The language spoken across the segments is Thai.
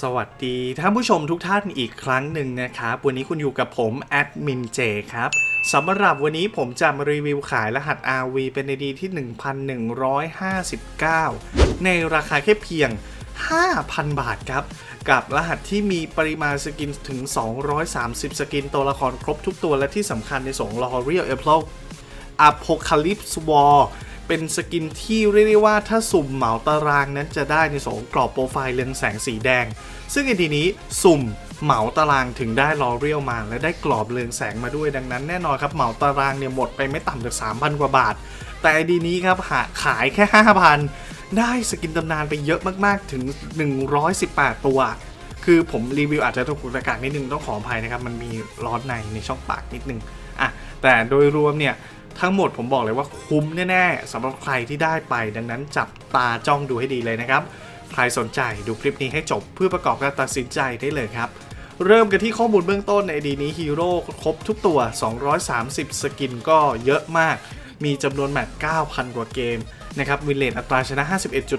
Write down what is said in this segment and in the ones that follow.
สวัสดีท่านผู้ชมทุกท่านอีกครั้งหนึ่งนะครับ วันนี้คุณอยู่กับผมแอดมินเจครับสำหรับวันนี้ผมจะมารีวิวขายรหัส RV เป็นในดีที่ 1159 ในราคาแค่เพียง 5,000 บาทครับ กับรหัสที่มีปริมาณสกินถึง 230 สกินตัวละครครบทุกตัวและที่สำคัญในสง L'Oreal a p p l e Apocalypse War เป็นสกินที่เรียกได้ว่าถ้าสุ่มเหมาตารางนั้นจะได้ในสองกรอบโปรไฟล์เรืองแสงสีแดง ซึ่งไอดีนี้สุ่มเหมาตารางถึงได้ลอเรียลมาและได้กรอบเรืองแสงมาด้วยดังนั้นแน่นอนครับเหมาตารางเนี่ยหมดไปไม่ต่ำจาก 3,000 กว่าบาท แต่ไอดีนี้ครับหาขายแค่ 5,000 ได้สกินตำนานไปเยอะมากๆถึง 118 ตัว คือผมรีวิวอาจจะถูกประกาศนิดนึงต้องขออภัยนะครับ มันมีร้อนในในช่องปากนิดนึงอะแต่โดยรวมเนี่ย ทั้งหมดผมบอกเลยว่าคุ้มแน่ๆสำหรับใครที่ได้ไป ดังนั้นจับตาจ้องดูให้ดีเลยนะครับ ใครสนใจดูคลิปนี้ให้จบเพื่อประกอบการตัดสินใจได้เลยครับ เริ่มกันที่ข้อมูลเบื้องต้นในดีนี้ฮีโร่ครบทุกตัว 230 สกินก็เยอะมาก มีจำนวนแมตช์9,000 กว่าเกมนะครับวินเลนอัตราชนะ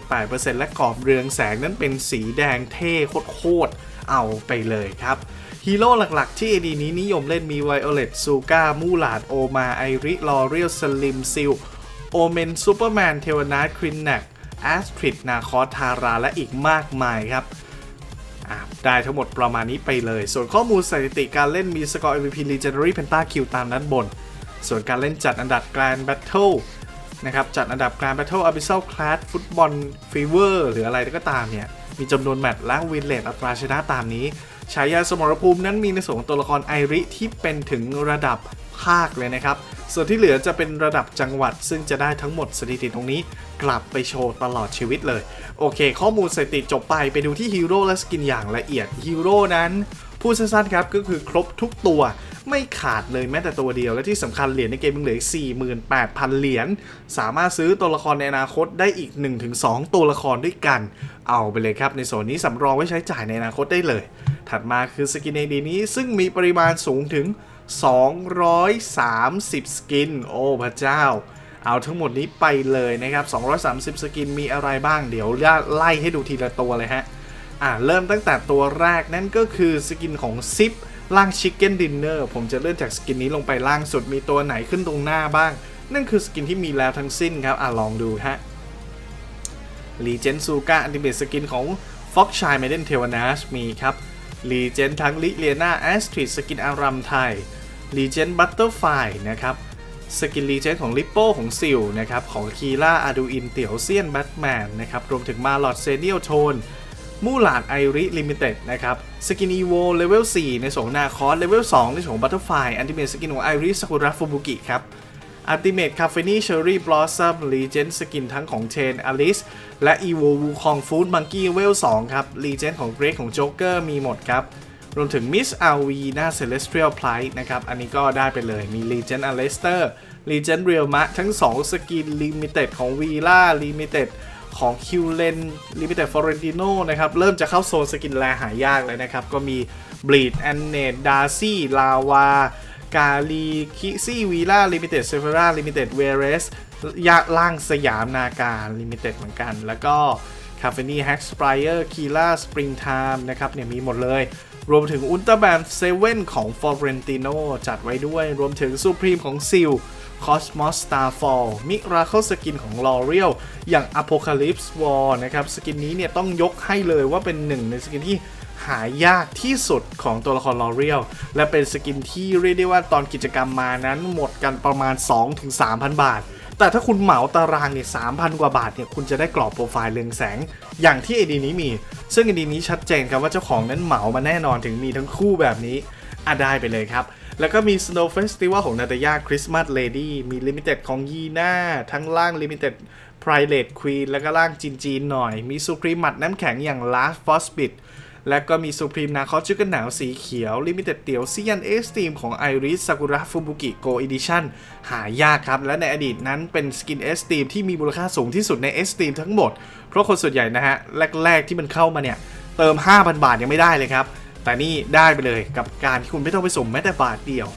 51.8%และกรอบเรืองแสงนั้นเป็นสีแดงเท่โคตรๆเอาไปเลยครับ ฮีโร่หลักๆ ที่ AD นี้นิยมเล่นมี Violet ซูก้ามูลาดโอมาไอริลอเรียลสลิมซิลโอเมนซูเปอร์แมนเทวนาครินแนกแอสทริดนาคอทาราและอีกมากมายครับได้ทั้งหมดประมาณนี้ไปเลย ส่วนข้อมูลสถิติการเล่นมีสกอร์ MVP Legendary Pentakill ตามด้านบน ส่วนการเล่นจัดอันดับ Grand Battle นะครับ จัดอันดับ Grand Battle Abyssal Class ฟุตบอล Fever หรืออะไรก็ตามเนี่ย มีจำนวนแมตช์และวินเลตอัตราชนะตามนี้ ฉายาสมรภูมินั้นมีในส่วนของตัวละครไอริที่เป็นถึงระดับภาคเลยนะครับ ส่วนที่เหลือจะเป็นระดับจังหวัด ซึ่งจะได้ทั้งหมดสถิติตรงนี้ กลับไปโชว์ตลอดชีวิตเลย โอเค ข้อมูลสถิติจบไปไปดูที่ฮีโร่และสกินอย่างละเอียดฮีโร่นั้นพูดสั้นๆครับก็คือครบทุกตัวไม่ขาดเลยแม้แต่ตัวเดียว และที่สำคัญเหรียญในเกมยังเหลืออีก48,000 เหรียญ สามารถซื้อตัวละครในอนาคตได้อีก 1-2 ตัวละครด้วยกัน เอาไปเลยครับ ในโซนนี้สำรองไว้ใช้จ่ายในอนาคตได้เลย ถัดมาคือสกินในดีนี้ซึ่งมีปริมาณสูงถึง 230 สกิน โอ้พระเจ้า เอาทั้งหมดนี้ไปเลยนะครับ 230 สกินมีอะไรบ้างเดี๋ยวไล่ให้ดูทีละตัวเลยฮะ อ่าเริ่มตั้งแต่ตัวแรกนั่นก็คือสกินของซิปล่างชิคเก้นดินเนอร์ผมจะเลื่อนจากสกินนี้ลงไปล่างสุดมีตัวไหนขึ้นตรงหน้าบ้าง นั่นคือสกินที่มีแล้วทั้งสิ้นครับ อ่าลองดูฮะรีเจนซูก้าอันติเมตสกินของฟ็อกชายเมเดนเทวนาชมีครับ รีเจนทั้งลิเลียนาแอสทริดสกินอารัมไทยรีเจนบัตเตอร์ไฟนะครับสกินรีเจนของลิปโป้ของซิลนะครับของคีล่าอาดูอินเตียวเซียนแบทแมนนะครับรวมถึงมาลอดเซเนียลโทนมูหลาดไอริลิมิเต็ดนะครับสกินอีโวเลเวล4ในสงนาคอสเลเวล2ในสงบัตเตอร์ไฟอันติเมตสกินของไอริสกุระฟูบุกิครับ อัลติเมทคาเฟนีเชอร์รี่บลอสซัมรีเจนสกินทั้งของเชนอลิสและอีโววูคองฟูดมังกี้เวล2ครับรีเจนของเกรกของโจ๊กเกอร์มีหมดครับ รวมถึง Miss RV หน้า Celestial Plight นะครับ อันนี้ก็ได้ไปเลยมี Legend a l e s t e r Legend Real m a ทั้ง 2 สกิน Limited ของ Villa Limited ของ q l e n Limited Florentino นนะครับ เริ่มจะเข้าโซนสกินแลหายากเลยนะครับ ก็มี Bleed a n n e t Darcy Lava กาลีคิซี่วีล่าลิมิเต็ดเซฟราลิมิเต็ดเวเรสยะล่างสยามนาการลิมิเต็ดเหมือนกัน แล้วก็คาเฟนี่แฮกสปรายเออร์คีล่าสปริงไทม์นะครับเนี่ยมีหมดเลย รวมถึงอุลตร้าแบนเซเว่นของฟอร์เรนติโนจัดไว้ด้วย รวมถึงซูพรีมของซิลคอสมอสตาร์ฟอลมิราเคิลสกินของลอเรียลอย่าง Apocalypse War นะครับ สกินนี้เนี่ยต้องยกให้เลยว่าเป็นหนึ่งในสกินที่ หายากที่สุดของตัวละครลอเรียลและเป็นสกินที่เรียกได้ว่าตอนกิจกรรมมานั้นหมดกันประมาณ 2-3,000 บาท แต่ถ้าคุณเหมาตารางเนี่ย3,000กว่าบาทเนี่ยคุณจะได้กรอบโปรไฟล์เรืองแสง อย่างที่ไอดีนี้มี ซึ่งไอดีนี้ชัดเจนครับว่าเจ้าของนั้นเหมามาแน่นอนถึงมีทั้งคู่แบบนี้อะได้ไปเลยครับแล้วก็มี Snow Festival ของนาตา y า Christmas Lady มี Limited ของยีน่าทั้งล่าง Limited Private Queen แล้วก็ล่างจีนๆหน่อย มี Supreme หมัดน้ำแข็งอย่าง Last Frostbite และก็มีซูพรีมนาคอชุกันหนาวสีเขียวลิมิเต็ดเตียวเซียนเอสตีมของไอริสซากุระฟูบุกิโกอีดิชั่นหายากครับ และในอดีตนั้นเป็นสกินเอสตีมที่มีมูลค่าสูงที่สุดในเอสตีมทั้งหมด เพราะคนส่วนใหญ่นะฮะ แรก ๆ ที่มันเข้ามาเนี่ย เติม 5,000 บาทยังไม่ได้เลยครับ แต่นี่ได้ไปเลยกับการที่คุณไม่ต้องไปสุ่มแม้แต่บาทเดียว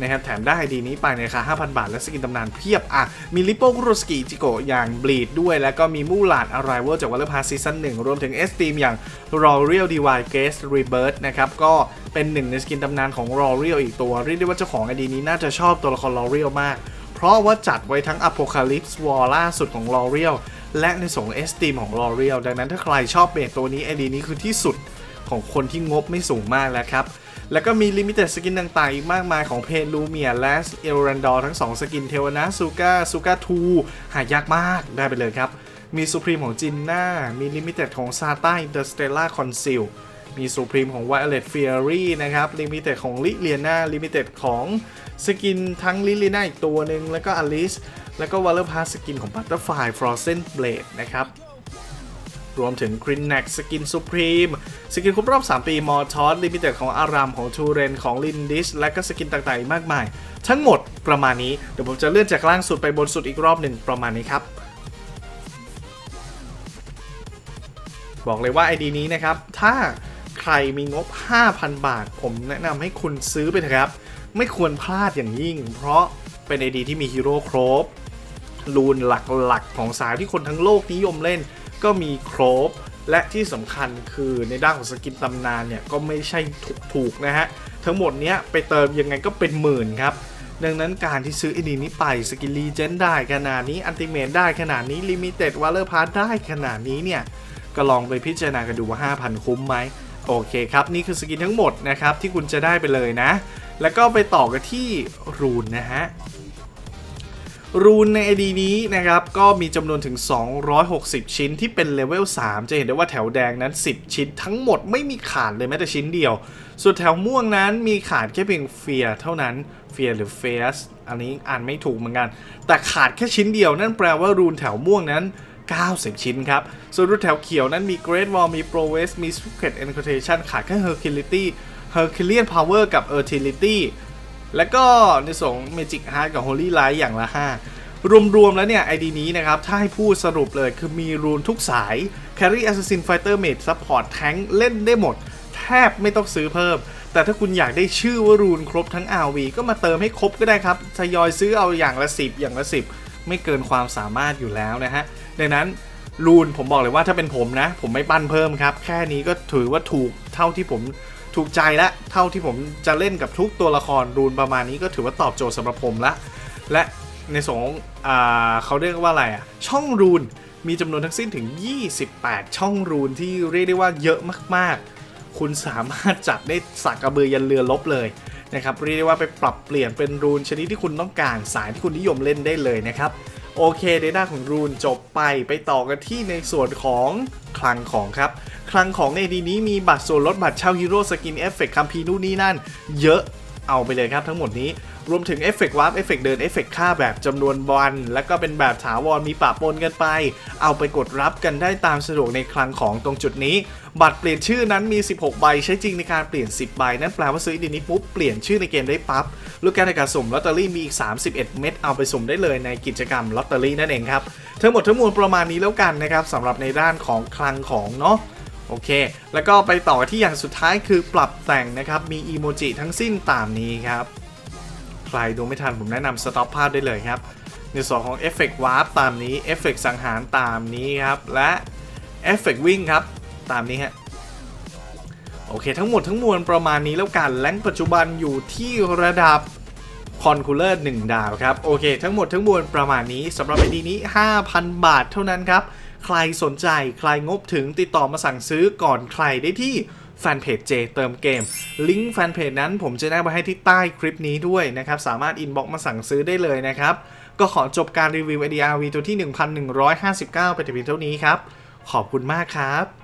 นะครับแถมได้ดีนี้ไปในราคา 5,000 บาท และสกินตำนานเพียบอะมีลิโป้กุโรสกิจิโกอย่างบลีดด้วย แล้วก็มีมูลาดอะไรเวอร์จากวัลเลอร์พาซีซั่นหนึ่งรวมถึงเอสตีมอย่าง r o r e a l d i v i g a s Rebirth นะครับก็เป็นหนึ่งในสกินตำนานของ r o r e a l อีกตัวเรียกได้ว่าเจ้าของไอดีนี้น่าจะชอบตัวละคร r o r e a l มาก เพราะว่าจัดไว้ทั้ง Apocalypse War ล่าสุดของ r o r e a l และในส่ง e s t e a m ของ r o r e a l ดังนั้นถ้าใครชอบเบสตัวนี้ไอดีนี้คือที่สุดของคนที่งบไม่สูงมากแล้วครับ แล้วก็มีลิมิเต็ดสกินต่างๆ อีกมากมายของเพนลูเมียและเอลรันดอร์ทั้ง 2 สกินเทวนาซูก้าซูก้าทูหายากมากได้ไปเลยครับ มีซูพรีมของจินน่า มีลิมิเต็ดของซาต้าอินเตอร์สเตลล่าคอนซิลมีซูพรีมของ Violet Fury นะครับ ลิมิเต็ดของลิเลียนาลิมิเต็ดของสกินทั้งลิเลียนาอีกตัวหนึ่งแล้วก็อลิสแล้วก็วอลเลอร์พาสกินของ Butterfly Frozen Blade นะครับ รวมถึง g r e e n n a c สกิน Supreme สกินครบรอบ 3 ปีมอทอสลิมิเต็ดของอารามของทูเรนของลินดิสและก็สกินต่างๆอีกมากมาย ทั้งหมดประมาณนี้ เดี๋ยวผมจะเลื่อนจากล่างสุดไปบนสุดอีกรอบหนึ่งประมาณนี้ครับบอกเลยว่า ID นี้นะครับ ถ้าใครมีงบ 5,000 บาท ผมแนะนำให้คุณซื้อไปเถอะครับ ไม่ควรพลาดอย่างยิ่ง เพราะเป็น ID ที่มีฮีโร่ครบรูนหลักๆ ของสายที่คนทั้งโลกนิยมเล่น ก็มีครบ และที่สำคัญคือในด้านของสกินตำนานเนี่ยก็ไม่ใช่ถูกๆนะฮะ ทั้งหมดเนี้ยไปเติมยังไงก็เป็นหมื่นครับ ดังนั้นการที่ซื้อไอดีนี้ไปสกินรีเจนได้ขนาดนี้อันติเมตได้ขนาดนี้ลิมิเต็ดวอลเลอร์พาร์ได้ขนาดนี้เนี่ยก็ลองไปพิจารณากันดูว่า 5,000 คุ้มไหมโอเคครับ นี่คือสกินทั้งหมดนะครับที่คุณจะได้ไปเลยนะ แล้วก็ไปต่อกันที่รูนนะฮะ รูนใน ID นี้นะครับ ก็มีจำนวนถึง 260 ชิ้นที่เป็นเลเวล 3 จะเห็นได้ว่าแถวแดงนั้น 10 ชิ้นทั้งหมดไม่มีขาดเลยแม้แต่ชิ้นเดียว ส่วนแถวม่วงนั้นมีขาดแค่เพียงเฟียเท่านั้นเฟียหรือเฟสอันนี้อ่านไม่ถูกเหมือนกัน แต่ขาดแค่ชิ้นเดียวนั่นแปลว่ารูนแถวม่วงนั้น 90 ชิ้นครับ ส่วนรูนแถวเขียวนั้นมี Great Wall มี Pro West มี Secret Incantation ขาดแค่ Herculeity Herculean Power กับ Utility แล้วก็ในส่วน Magic Heart กับ Holy Light อย่างละ 5 รวม ๆ แล้วเนี่ย ID นี้นะครับ ถ้าให้พูดสรุปเลยคือมีรูนทุกสาย Carry Assassin Fighter Mage Support Tank เล่นได้หมด แทบไม่ต้องซื้อเพิ่ม แต่ถ้าคุณอยากได้ชื่อว่ารูนครบทั้ง RV ก็มาเติมให้ครบก็ได้ครับทยอยซื้อเอาอย่างละ 10 อย่างละ 10 ไม่เกินความสามารถอยู่แล้วนะฮะดังนั้นรูนผมบอกเลยว่าถ้าเป็นผมนะ ผมไม่ปั้นเพิ่มครับ แค่นี้ก็ถือว่าถูกเท่าที่ผม ถูกใจและเท่าที่ผมจะเล่นกับทุกตัวละครรูนประมาณนี้ก็ถือว่าตอบโจทย์สำหรับผมละ และในสองอเขาเรียกว่าอะไรอะ ช่องรูนมีจำนวนทั้งสิ้นถึง 28 ช่องรูนที่เรียกได้ว่าเยอะมากๆ คุณสามารถจัดได้สักกระเบือยันเรือลบเลยนะครับเรียกได้ว่าไปปรับเปลี่ยนเป็นรูนชนิดที่คุณต้องการสายที่คุณนิยมเล่นได้เลยนะครับโอเคในด้าของรูนจบไปไปต่อกันที่ในส่วนของ คลังของครับ คลังของในดีนี้มีบัตรส่วนลดบัตรเช่าฮีโร่สกินเอฟเฟกต์คัมพีนู่นนี่นั่น เยอะเอาไปเลยครับทั้งหมดนี้ รวมถึงเอฟเฟกต์วาร์ปเอฟเฟกต์เดินเอฟเฟกต์ค่าแบบจำนวนวัน แล้วก็เป็นแบบถาวรมีปะปนกันไป เอาไปกดรับกันได้ตามสะดวกในคลังของตรงจุดนี้ บัตรเปลี่ยนชื่อนั้นมี 16 ใบ ใช้จริงในการเปลี่ยน 10 ใบ นั่นแปลว่าซื้อดีนี้ปุ๊บเปลี่ยนชื่อในเกมได้ปั๊บลูกแการในการสุ่มลอตเตอรี่มีอีก 31 เม็ดเอาไปสุ่มได้เลยในกิจกรรมลอตเตอรี่นั่นเองครับทั้งหมดทั้งมวลประมาณนี้แล้วกันนะครับสำหรับในด้านของคลังของเนาะโอเค แล้วก็ไปต่อที่อย่างสุดท้ายคือปรับแต่งนะครับ มีอีโมจิทั้งสิ้นตามนี้ครับ ใครดูไม่ทันผมแนะนำสต็อปภาพได้เลยครับ ในส่วนของเอฟเฟกต์วาร์ปตามนี้เอฟเฟกต์สังหารตามนี้ครับ และเอฟเฟกต์วิ่งครับ ตามนี้ฮะโอเค ทั้งหมดทั้งมวลประมาณนี้แล้วกันแรงปัจจุบันอยู่ที่ระดับคอนคูลเลอร์1ดาวครับ โอเค ทั้งหมดทั้งมวลประมาณนี้สำหรับไอดีนี้ 5,000 บาทเท่านั้นครับ ใครสนใจใครงบถึงติดต่อมาสั่งซื้อก่อนใครได้ที่ แฟนเพจเจเติมเกม ลิงก์แฟนเพจนั้นผมจะแนบไว้ให้ที่ใต้คลิปนี้ด้วยนะครับ สามารถอินบ็อกมาสั่งซื้อได้เลยนะครับ ก็ขอจบการรีวิว ADRV ตัวที่ 1159 ไปแต่เพียงเท่านี้ครับ ขอบคุณมากครับ